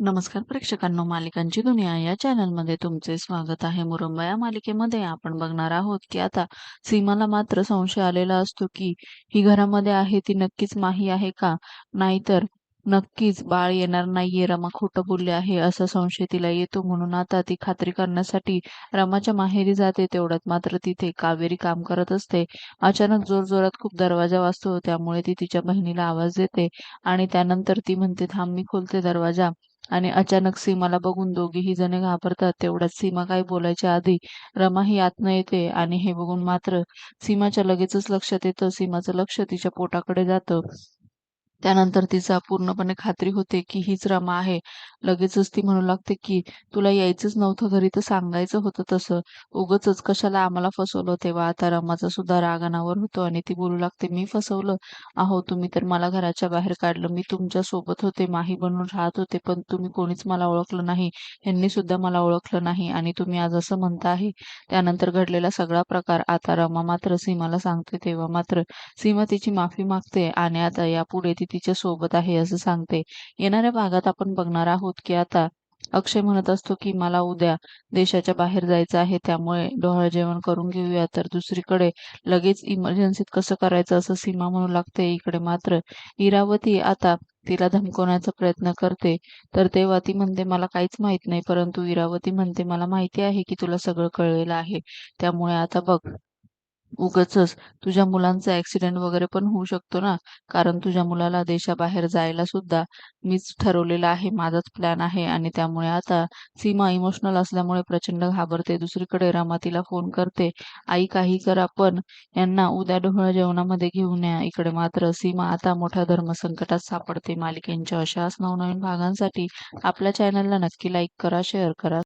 नमस्कार प्रेक्षकांनो मालिकांची दुनिया या चॅनलमध्ये तुमचे स्वागत आहे. मुरंबा या मालिकेमध्ये आपण बघणार आहोत की आता सीमाला मात्र संशय आलेला असतो की ही घरामध्ये आहे ती नक्कीच माही आहे का? नाहीतर नक्कीच बाळ येणार नाहीये रमा खोटं बोलले आहे असा संशय तिला येतो. म्हणून आता ती खात्री करण्यासाठी रमाच्या माहेरी जाते. तेवढ्यात मात्र तिथे कावेरी काम करत असते. अचानक जोरजोरात खूप दरवाजा वाजतो. त्यामुळे ती तिच्या बहिणीला आवाज देते आणि त्यानंतर ती म्हणते थांब मी खोलते दरवाजा. आणि अचानक सीमाला बघून दोघीही जणे घाबरतात. तेवढ्यात सीमा काय बोलायच्या आधी रमा ही आतनं येते आणि हे बघून मात्र सीमाच्या लगेचच लक्षात येतं. सीमाचं लक्ष तिच्या पोटाकडे जातं. त्यानंतर तिचा पूर्णपणे खात्री होते की हीच रमा आहे. लगेचच ती म्हणू लागते की तुला यायचंच नव्हतं घरी तर सांगायचं होतं तसं. उगच कशाला आम्हाला फसवलं तेव्हा? आता रमाचा सुद्धा राग अनावर होतो आणि ती बोलू लागते मी फसवलं. अहो तुम्ही तर मला घराच्या बाहेर काढलं. मी तुमच्यासोबत होते माही बनून राहत होते पण तुम्ही कोणीच मला ओळखलं नाही. यांनी सुद्धा मला ओळखलं नाही आणि तुम्ही आज असं म्हणता आहे. त्यानंतर घडलेला सगळा प्रकार आता रमा मात्र सीमाला सांगते तेव्हा मात्र सीमा तिची माफी मागते आणि आता यापुढे ती तिच्या सोबत आहे असं सांगते. येणाऱ्या भागात आपण बघणार आहोत की आता अक्षय म्हणत असतो की मला उद्या देशाच्या बाहेर जायचं आहे त्यामुळे डोहाळ जेवण करून घेऊया. तर दुसरीकडे लगेच इमर्जन्सीत कसं करायचं असं सीमा म्हणू लागते. इकडे मात्र इरावती आता तिला धमकवण्याचा प्रयत्न करते. तर तेव्हा ती म्हणते मला काहीच माहीत नाही परंतु इरावती म्हणते मला माहिती आहे की तुला सगळं कळलेलं आहे. त्यामुळे आता बघ. उगच तुझ्या मुलांचा ऍक्सिडेंट वगैरे पण होऊ शकतो ना. कारण तुझ्या मुलाला देशाबाहेर जायला सुद्धा मीच ठरवलेलं आहे माझाच प्लॅन आहे आणि त्यामुळे आता सीमा इमोशनल असल्यामुळे प्रचंड घाबरते. दुसरीकडे रमा तिला फोन करते. आई काही करा पण. यांना उद्या ढोळ जेवणामध्ये घेऊन या. इकडे मात्र सीमा आता मोठ्या धर्मसंकटात सापडते. मालिकेंच्या अशाच नवनवीन भागांसाठी आपल्या चॅनलला नक्की लाईक करा शेअर करा.